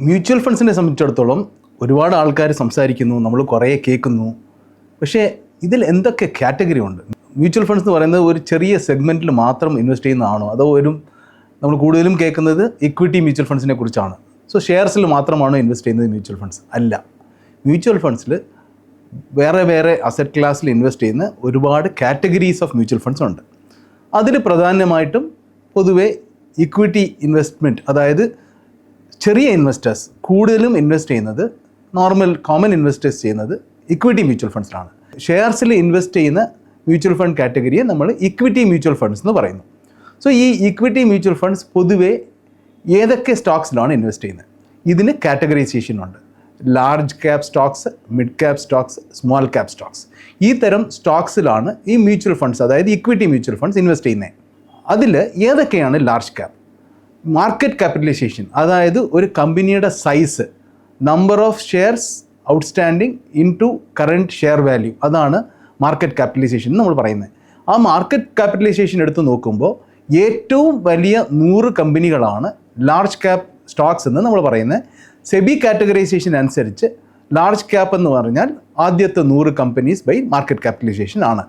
Mutual ഫണ്ട്സിനെ സംബന്ധിച്ചിടത്തോളം ഒരുപാട് ആൾക്കാർ സംസാരിക്കുന്നു നമ്മൾ കുറേ കേൾക്കുന്നു. പക്ഷേ ഇതിൽ എന്തൊക്കെ കാറ്റഗറി ഉണ്ട്? മ്യൂച്വൽ ഫണ്ട്സ് എന്ന് പറയുന്നത് ഒരു ചെറിയ സെഗ്മെന്റിൽ മാത്രം ഇൻവെസ്റ്റ് ചെയ്യുന്നതാണോ? അതോ ഒരു നമ്മൾ കൂടുതലും കേൾക്കുന്നത് ഇക്വിറ്റി മ്യൂച്വൽ ഫണ്ട്സിനെ കുറിച്ചാണ്? സോ ഷെയർസിൽ മാത്രമാണോ ഇൻവെസ്റ്റ് ചെയ്യുന്നത് മ്യൂച്വൽ ഫണ്ട്സ്? അല്ല. മ്യൂച്വൽ ഫണ്ട്സിൽ വേറെ വേറെ അസറ്റ് ക്ലാസ്സിൽ ഇൻവെസ്റ്റ് ചെയ്യുന്ന ഒരുപാട് കാറ്റഗറീസ് ഓഫ് മ്യൂച്വൽ ഫണ്ട്സ് ഉണ്ട്. അതിൽ പ്രധാനമായിട്ടും പൊതുവേ ഇക്വിറ്റി ഇൻവെസ്റ്റ്മെന്റ് അതായത് ചെറിയ ഇൻവെസ്റ്റേഴ്സ് കൂടുതലും ഇൻവെസ്റ്റ് ചെയ്യുന്നത് നോർമൽ കോമൺ ഇൻവെസ്റ്റേഴ്സ് ചെയ്യുന്നത് ഇക്വിറ്റി മ്യൂച്വൽ ഫണ്ട്സിലാണ് ഷെയർസിൽ ഇൻവെസ്റ്റ് ചെയ്യുന്ന മ്യൂച്വൽ ഫണ്ട് കാറ്റഗറിയെ നമ്മൾ ഇക്വിറ്റി മ്യൂച്വൽ ഫണ്ട്സ് എന്ന് പറയുന്നു. സോ ഈ ഇക്വിറ്റി മ്യൂച്വൽ ഫണ്ട്സ് പൊതുവേ ഏതൊക്കെ സ്റ്റോക്സിലാണ് ഇൻവെസ്റ്റ് ചെയ്യുന്നത്? ഇതിന് കാറ്റഗറൈസേഷൻ ഉണ്ട്. Large cap stocks mid cap stocks small cap stocks ഈ തരം സ്റ്റോക്സിലാണ് ഈ മ്യൂച്വൽ ഫണ്ട്സ് അതായത് ഇക്വിറ്റി മ്യൂച്വൽ ഫണ്ട്സ് ഇൻവെസ്റ്റ് ചെയ്യുന്നത്. അതിൽ ഏതൊക്കെയാണ് ലാർജ് ക്യാപ് മാർക്കറ്റ് ക്യാപിറ്റലൈസേഷൻ അതായത് ഒരു കമ്പനിയുടെ size number of shares outstanding into current share value അതാണ് മാർക്കറ്റ് ക്യാപിറ്റലൈസേഷൻ നമ്മൾ പറയുന്നത്. ആ മാർക്കറ്റ് ക്യാപിറ്റലൈസേഷൻ എടുത്ത് നോക്കുമ്പോൾ ഏറ്റവും വലിയ നൂറ് കമ്പനികളാണ് ലാർജ് ക്യാപ് സ്റ്റോക്സ് എന്ന് നമ്മൾ പറയുന്നത്. സെബി കാറ്റഗറൈസേഷൻ അനുസരിച്ച് ലാർജ് ക്യാപ്പ് എന്ന് പറഞ്ഞാൽ ആദ്യത്തെ നൂറ് കമ്പനീസ് ബൈ മാർക്കറ്റ് ക്യാപിറ്റലൈസേഷൻ ആണ്.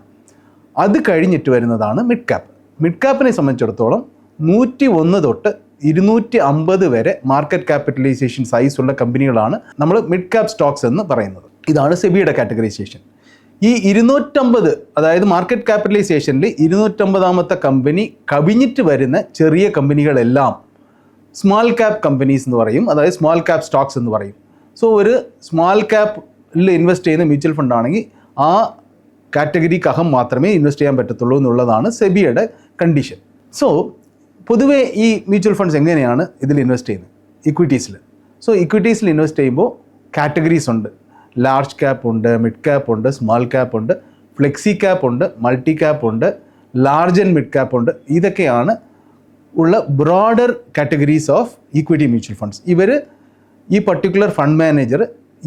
അത് കഴിഞ്ഞിട്ട് വരുന്നതാണ് മിഡ് ക്യാപ്പ് മിഡ് ക്യാപ്പിനെ സംബന്ധിച്ചിടത്തോളം നൂറ്റി ഒന്ന് തൊട്ട് ഇരുന്നൂറ്റി അമ്പത് വരെ മാർക്കറ്റ് ക്യാപിറ്റലൈസേഷൻ സൈസ് ഉള്ള കമ്പനികളാണ് നമ്മൾ മിഡ് ക്യാപ് സ്റ്റോക്സ് എന്ന് പറയുന്നത്. ഇതാണ് സെബിയുടെ കാറ്റഗറൈസേഷൻ ഈ ഇരുന്നൂറ്റമ്പത് അതായത് മാർക്കറ്റ് ക്യാപിറ്റലൈസേഷനിൽ ഇരുന്നൂറ്റമ്പതാമത്തെ കമ്പനി കവിഞ്ഞിട്ട് വരുന്ന ചെറിയ കമ്പനികളെല്ലാം സ്മോൾ ക്യാപ് കമ്പനീസ് എന്ന് പറയും അതായത് സ്മോൾ ക്യാപ് സ്റ്റോക്സ് എന്ന് പറയും. സോ ഒരു സ്മോൾ ക്യാപ്പിൽ ഇൻവെസ്റ്റ് ചെയ്യുന്ന മ്യൂച്വൽ ഫണ്ട് ആണെങ്കിൽ ആ കാറ്റഗറിക്കകം മാത്രമേ ഇൻവെസ്റ്റ് ചെയ്യാൻ പറ്റത്തുള്ളൂ എന്നുള്ളതാണ് സെബിയുടെ കണ്ടീഷൻ സോ പൊതുവേ ഈ മ്യൂച്വൽ ഫണ്ട്സ് എങ്ങനെയാണ് ഇതിൽ ഇൻവെസ്റ്റ് ചെയ്യുന്നത്? ഇക്വിറ്റീസിൽ സോ ഇക്വിറ്റീസിൽ ഇൻവെസ്റ്റ് ചെയ്യുമ്പോൾ കാറ്റഗറീസ് ഉണ്ട്. ലാർജ് ക്യാപ്പ് ഉണ്ട് മിഡ് ക്യാപ്പ് ഉണ്ട് സ്മോൾ ക്യാപ്പ് ഉണ്ട് ഫ്ലെക്സി ക്യാപ്പ് ഉണ്ട് മൾട്ടി ക്യാപ്പ് ഉണ്ട് ലാർജ് ആൻഡ് മിഡ് ക്യാപ്പ് ഉണ്ട്. ഇതൊക്കെയാണ് ഉള്ള broader categories of equity mutual funds ഇവർ ഈ പർട്ടിക്കുലർ ഫണ്ട് മാനേജർ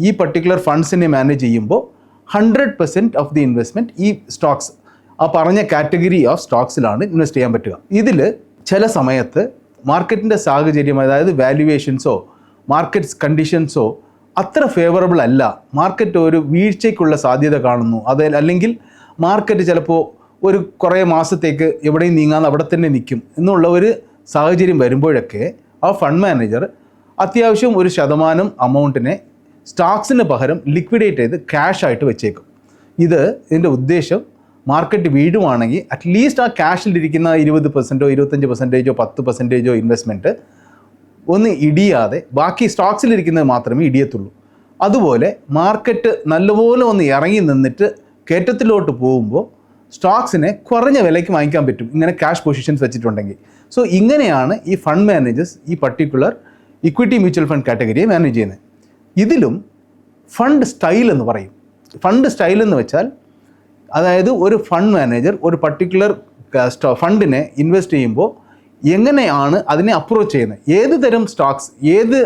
ഈ പർട്ടിക്കുലർ ഫണ്ട്സിനെ മാനേജ് ചെയ്യുമ്പോൾ hundred percent of the investment ഈ സ്റ്റോക്സ് ആ പറഞ്ഞ കാറ്റഗറി ഓഫ് സ്റ്റോക്സിലാണ് ഇൻവെസ്റ്റ് ചെയ്യാൻ പറ്റുക. ഇതിൽ ചില സമയത്ത് മാർക്കറ്റിന്റെ സാഹചര്യം അതായത് വാല്യുവേഷൻസോ മാർക്കറ്റ് കണ്ടീഷൻസോ അത്ര ഫേവറബിൾ അല്ല. മാർക്കറ്റ് ഒരു വീഴ്ചയ്ക്കുള്ള സാധ്യത കാണുന്നു. അത് അല്ലെങ്കിൽ മാർക്കറ്റ് ചിലപ്പോൾ ഒരു കുറേ മാസത്തേക്ക് എവിടെയും നീങ്ങാതെ അവിടെ തന്നെ നിൽക്കും എന്നുള്ള ഒരു സാഹചര്യം വരുമ്പോഴൊക്കെ ആ ഫണ്ട് മാനേജർ അത്യാവശ്യം ഒരു ശതമാനം അമൗണ്ടിനെ സ്റ്റോക്സിന് പകരം ലിക്വിഡേറ്റ് ചെയ്ത് ക്യാഷ് ആയിട്ട് വെച്ചേക്കും. ഇത് ഇതിന്റെ ഉദ്ദേശം മാർക്കറ്റ് വീഴുവാണെങ്കിൽ അറ്റ്ലീസ്റ്റ് ആ ക്യാഷിലിരിക്കുന്ന ഇരുപത് പെർസെന്റോ ഇരുപത്തഞ്ച് പെർസെന്റേജോ പത്ത് പെർസെന്റേജോ ഇൻവെസ്റ്റ്മെന്റ് ഒന്ന് ഇടിയാതെ ബാക്കി സ്റ്റോക്സിലിരിക്കുന്നത് മാത്രമേ ഇടിയത്തുള്ളൂ. അതുപോലെ മാർക്കറ്റ് നല്ലപോലെ ഒന്ന് ഇറങ്ങി നിന്നിട്ട് കയറ്റത്തിലോട്ട് പോകുമ്പോൾ സ്റ്റോക്സിനെ കുറഞ്ഞ വിലയ്ക്ക് വാങ്ങിക്കാൻ പറ്റും. ഇങ്ങനെ ക്യാഷ് പൊസിഷൻസ് വെച്ചിട്ടുണ്ടെങ്കിൽ. സോ ഇങ്ങനെയാണ് ഈ ഫണ്ട് മാനേജേഴ്സ് ഈ പർട്ടിക്കുലർ ഇക്വിറ്റി മ്യൂച്വൽ ഫണ്ട് കാറ്റഗറിയെ മാനേജ് ചെയ്യുന്നത്. ഇതിലും ഫണ്ട് സ്റ്റൈൽ എന്ന് പറയും. ഫണ്ട് സ്റ്റൈൽ എന്ന് വെച്ചാൽ അതായത് ഒരു ഫണ്ട് മാനേജർ ഒരു പർട്ടിക്കുലർ ഫണ്ടിനെ ഇൻവെസ്റ്റ് ചെയ്യുമ്പോൾ എങ്ങനെയാണ് അതിനെ അപ്രോച്ച് ചെയ്യുന്നത്? ഏത് തരം സ്റ്റോക്സ് ഏത്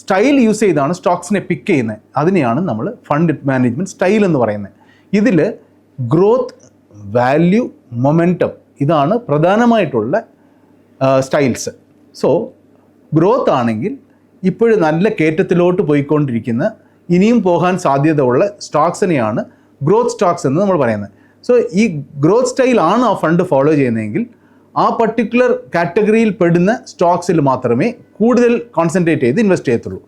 സ്റ്റൈൽ യൂസ് ചെയ്താണ് സ്റ്റോക്സിനെ പിക്ക് ചെയ്യുന്നത്? അതിനെയാണ് നമ്മൾ ഫണ്ട് മാനേജ്മെന്റ് സ്റ്റൈൽ എന്ന് പറയുന്നത്. ഇതിൽ ഗ്രോത്ത് വാല്യൂ മൊമെന്റം ഇതാണ് പ്രധാനമായിട്ടുള്ള സ്റ്റൈൽസ് സോ ഗ്രോത്ത് ആണെങ്കിൽ ഇപ്പോഴും നല്ല കയറ്റത്തിലോട്ട് പോയിക്കൊണ്ടിരിക്കുന്ന ഇനിയും പോകാൻ സാധ്യതയുള്ള സ്റ്റോക്സിനെയാണ് ഗ്രോത്ത് സ്റ്റോക്സ് എന്ന് നമ്മൾ പറയുന്നത്. സോ ഈ ഗ്രോത്ത് സ്റ്റൈലാണ് ആ ഫണ്ട് ഫോളോ ചെയ്യുന്നതെങ്കിൽ ആ പർട്ടിക്കുലർ കാറ്റഗറിയിൽ പെടുന്ന സ്റ്റോക്സിൽ മാത്രമേ കൂടുതൽ കോൺസെൻട്രേറ്റ് ചെയ്ത് ഇൻവെസ്റ്റ് ചെയ്യത്തുള്ളൂ.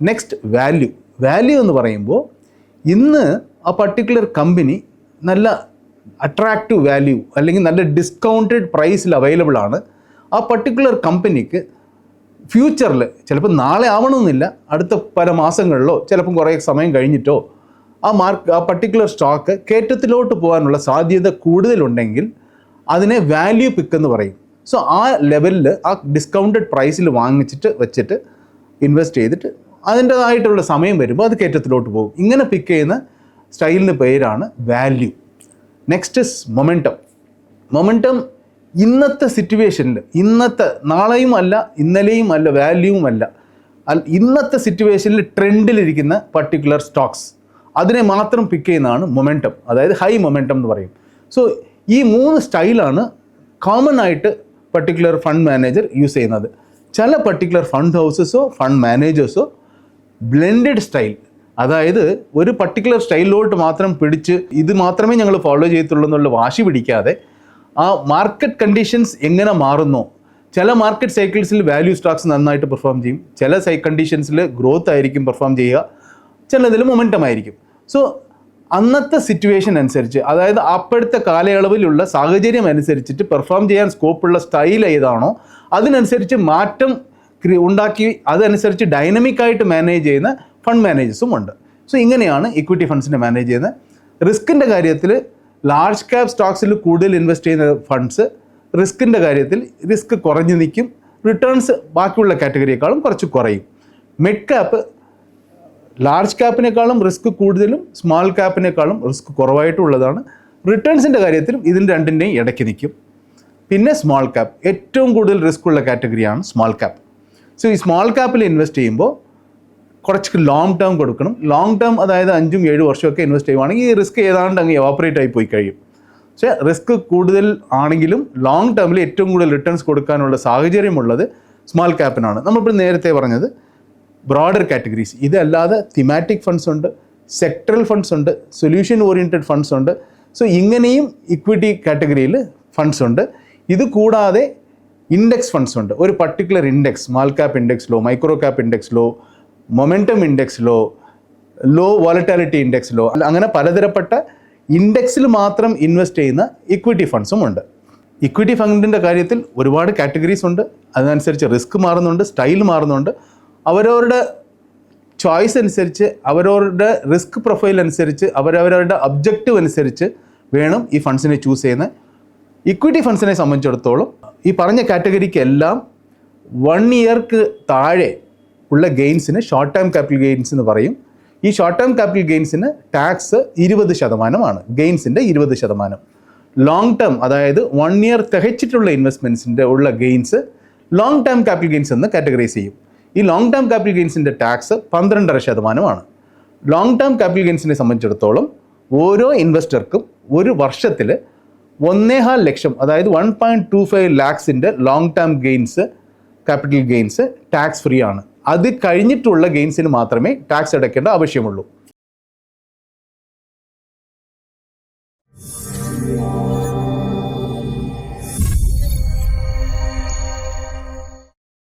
നെക്സ്റ്റ് വാല്യൂ വാല്യൂ എന്ന് പറയുമ്പോൾ ഇന്ന് ആ പർട്ടിക്കുലർ കമ്പനി നല്ല അട്രാക്റ്റീവ് വാല്യൂ അല്ലെങ്കിൽ നല്ല ഡിസ്കൗണ്ടഡ് പ്രൈസിൽ അവൈലബിൾ ആണ്. ആ പർട്ടിക്കുലർ കമ്പനിക്ക് ഫ്യൂച്ചറിൽ ചിലപ്പോൾ നാളെ ആവണമെന്നില്ല അടുത്ത പല മാസങ്ങളിലോ ചിലപ്പം കുറേ സമയം കഴിഞ്ഞിട്ടോ ആ മാർക്ക് ആ പർട്ടിക്കുലർ സ്റ്റോക്ക് കയറ്റത്തിലോട്ട് പോകാനുള്ള സാധ്യത കൂടുതലുണ്ടെങ്കിൽ അതിനെ വാല്യൂ പിക്ക് എന്ന് പറയും. സോ ആ ലെവലിൽ ആ ഡിസ്കൗണ്ടഡ് പ്രൈസിൽ വാങ്ങിച്ചിട്ട് വെച്ചിട്ട് ഇൻവെസ്റ്റ് ചെയ്തിട്ട് അതിന്റേതായിട്ടുള്ള സമയം വരുമ്പോൾ അത് കയറ്റത്തിലോട്ട് പോകും. ഇങ്ങനെ പിക്ക് ചെയ്യുന്ന സ്റ്റൈലിന് പേരാണ് value next is momentum momentum ഇന്നത്തെ സിറ്റുവേഷനിൽ ഇന്നത്തെ നാളെയും അല്ല ഇന്നലെയും അല്ല വാല്യൂവും അല്ല. ഇന്നത്തെ സിറ്റുവേഷനിൽ ട്രെൻഡിലിരിക്കുന്ന പർട്ടിക്കുലർ സ്റ്റോക്സ് അതിനെ മാത്രം പിക്ക് ചെയ്യുന്നതാണ് മൊമെന്റം അതായത് ഹൈ മൊമെന്റം എന്ന് പറയും. സോ ഈ മൂന്ന് സ്റ്റൈലാണ് കോമൺ ആയിട്ട് പർട്ടിക്കുലർ ഫണ്ട് മാനേജർ യൂസ് ചെയ്യുന്നത്. ചില പർട്ടിക്കുലർ ഫണ്ട് ഹൗസസോ ഫണ്ട് മാനേജേഴ്സോ ബ്ലെൻഡഡ് സ്റ്റൈൽ അതായത് ഒരു പർട്ടിക്കുലർ സ്റ്റൈലിലോട്ട് മാത്രം പിടിച്ച് ഇത് മാത്രമേ ഞങ്ങൾ ഫോളോ ചെയ്യത്തുള്ളൂ എന്നുള്ള വാശി പിടിക്കാതെ ആ മാർക്കറ്റ് കണ്ടീഷൻസ് എങ്ങനെ മാറുന്നോ ചില മാർക്കറ്റ് സൈക്കിൾസിൽ വാല്യൂ സ്റ്റോക്സ് നന്നായിട്ട് പെർഫോം ചെയ്യും ചില സൈ കണ്ടീഷൻസിൽ ഗ്രോത്ത് ആയിരിക്കും പെർഫോം ചെയ്യുക ചിലതിൽ മൊമെന്റം ആയിരിക്കും. സോ അന്നത്തെ സിറ്റുവേഷൻ അനുസരിച്ച് അതായത് അപ്പോഴത്തെ കാലയളവിലുള്ള സാഹചര്യം അനുസരിച്ചിട്ട് പെർഫോം ചെയ്യാൻ സ്കോപ്പുള്ള സ്റ്റൈൽ ഏതാണോ അതിനനുസരിച്ച് മാറ്റം ഉണ്ടാക്കി അതനുസരിച്ച് ഡൈനമിക്കായിട്ട് മാനേജ് ചെയ്യുന്ന ഫണ്ട് മാനേജേഴ്സും ഉണ്ട്. സോ ഇങ്ങനെയാണ് ഇക്വിറ്റി ഫണ്ട്സിനെ മാനേജ് ചെയ്യുന്നത്. റിസ്കിന്റെ കാര്യത്തിൽ ലാർജ് ക്യാപ് സ്റ്റോക്സിൽ കൂടുതൽ ഇൻവെസ്റ്റ് ചെയ്യുന്ന ഫണ്ട്സ് റിസ്കിന്റെ കാര്യത്തിൽ റിസ്ക് കുറഞ്ഞു നിൽക്കും റിട്ടേൺസ് ബാക്കിയുള്ള കാറ്റഗറിയേക്കാളും കുറച്ച് കുറയും. മിഡ് ക്യാപ്പ് ലാർജ് ക്യാപ്പിനേക്കാളും റിസ്ക് കൂടുതലും സ്മാൾ ക്യാപ്പിനേക്കാളും റിസ്ക് കുറവായിട്ടുള്ളതാണ്. റിട്ടേൺസിന്റെ കാര്യത്തിലും ഇതിൽ രണ്ടിന്റെയും ഇടയ്ക്ക് നിൽക്കും. പിന്നെ സ്മാൾ ക്യാപ്പ് ഏറ്റവും കൂടുതൽ റിസ്ക് ഉള്ള കാറ്റഗറിയാണ് സ്മാൾ ക്യാപ്പ് സോ ഈ സ്മാൾ ക്യാപ്പിൽ ഇൻവെസ്റ്റ് ചെയ്യുമ്പോൾ കുറച്ച് ലോങ് ടേം കൊടുക്കണം. ലോങ് ടേം അതായത് അഞ്ചും ഏഴ് വർഷമൊക്കെ ഇൻവെസ്റ്റ് ചെയ്യുവാണെങ്കിൽ ഈ റിസ്ക് ഏതാണ്ട് അങ്ങ് എവാപ്പറേറ്റ് ആയി പോയി കഴിയും. പക്ഷേ റിസ്ക് കൂടുതൽ ആണെങ്കിലും ലോങ് ടേമിൽ ഏറ്റവും കൂടുതൽ റിട്ടേൺസ് കൊടുക്കാനുള്ള സാഹചര്യമുള്ളത് സ്മാൾ ക്യാപ്പിനാണ് നമ്മളിപ്പോൾ നേരത്തെ പറഞ്ഞത് ബ്രോഡർ കാറ്റഗറീസ് ഇതല്ലാതെ തിമാറ്റിക് ഫണ്ട്സ് ഉണ്ട് സെക്ടറൽ ഫണ്ട്സ് ഉണ്ട് സൊല്യൂഷൻ ഓറിയന്റഡ് ഫണ്ട്സ് ഉണ്ട്. സോ ഇങ്ങനെയും ഇക്വിറ്റി കാറ്റഗറിയിൽ ഫണ്ട്സ് ഉണ്ട്. ഇത് കൂടാതെ ഇൻഡെക്സ് ഫണ്ട്സ് ഉണ്ട്. ഒരു പർട്ടിക്കുലർ ഇൻഡെക്സ് സ്മാൾ ക്യാപ്പ് ഇൻഡെക്സിലോ മൈക്രോ ക്യാപ്പ് ഇൻഡെക്സിലോ മൊമെന്റം ഇൻഡെക്സിലോ ലോ വോളറ്റാലിറ്റി ഇൻഡെക്സിലോ അങ്ങനെ പലതരപ്പെട്ട ഇൻഡെക്സിൽ മാത്രം ഇൻവെസ്റ്റ് ചെയ്യുന്ന ഇക്വിറ്റി ഫണ്ട്സും ഉണ്ട്. ഇക്വിറ്റി ഫണ്ടിന്റെ കാര്യത്തിൽ ഒരുപാട് കാറ്റഗറീസ് ഉണ്ട്. അതിനനുസരിച്ച് റിസ്ക് മാറുന്നുണ്ട് സ്റ്റൈൽ മാറുന്നുണ്ട്. അവരവരുടെ ചോയ്സ് അനുസരിച്ച് അവരവരുടെ റിസ്ക് പ്രൊഫൈൽ അനുസരിച്ച് അവരവരുടെ ഒബ്ജക്റ്റീവ് അനുസരിച്ച് വേണം ഈ ഫണ്ട്സിനെ ചൂസ് ചെയ്യുന്നത് ഇക്വിറ്റി ഫണ്ട്സിനെ സംബന്ധിച്ചിടത്തോളം ഈ പറഞ്ഞ കാറ്റഗറിക്ക് എല്ലാം വൺ ഇയർക്ക് താഴെ ഉള്ള ഗെയിൻസിന് ഷോർട്ട് ടേം ക്യാപിറ്റൽ ഗെയിൻസ് എന്ന് പറയും. ഈ ഷോർട്ട് ടേം ക്യാപിറ്റൽ ഗെയിൻസിന് ടാക്സ് ഇരുപത് ശതമാനമാണ്. ഗെയിൻസിന്റെ ഇരുപത് ശതമാനം. ലോങ് ടേം അതായത് വൺ ഇയർ തികച്ചിട്ടുള്ള ഇൻവെസ്റ്റ്മെന്റ്സിന്റെ ഉള്ള gains long term capital gains എന്ന് കാറ്റഗറൈസ് ചെയ്യും. ഈ ലോങ് ടേം ക്യാപിറ്റൽ ഗെയിൻസിന്റെ ടാക്സ് പന്ത്രണ്ടര ശതമാനമാണ്. ലോങ് ടേം ക്യാപിറ്റൽ ഗെയിൻസിനെ സംബന്ധിച്ചിടത്തോളം ഓരോ ഇൻവെസ്റ്റർക്കും ഒരു വർഷത്തിൽ ഒന്നേഹാൽ ലക്ഷം അതായത് one point two five ലാക്സിന്റെ long term gains capital gains tax free ആണ്. അത് കഴിഞ്ഞിട്ടുള്ള ഗെയിൻസിന് മാത്രമേ ടാക്സ് അടയ്ക്കേണ്ട ആവശ്യമുള്ളൂ.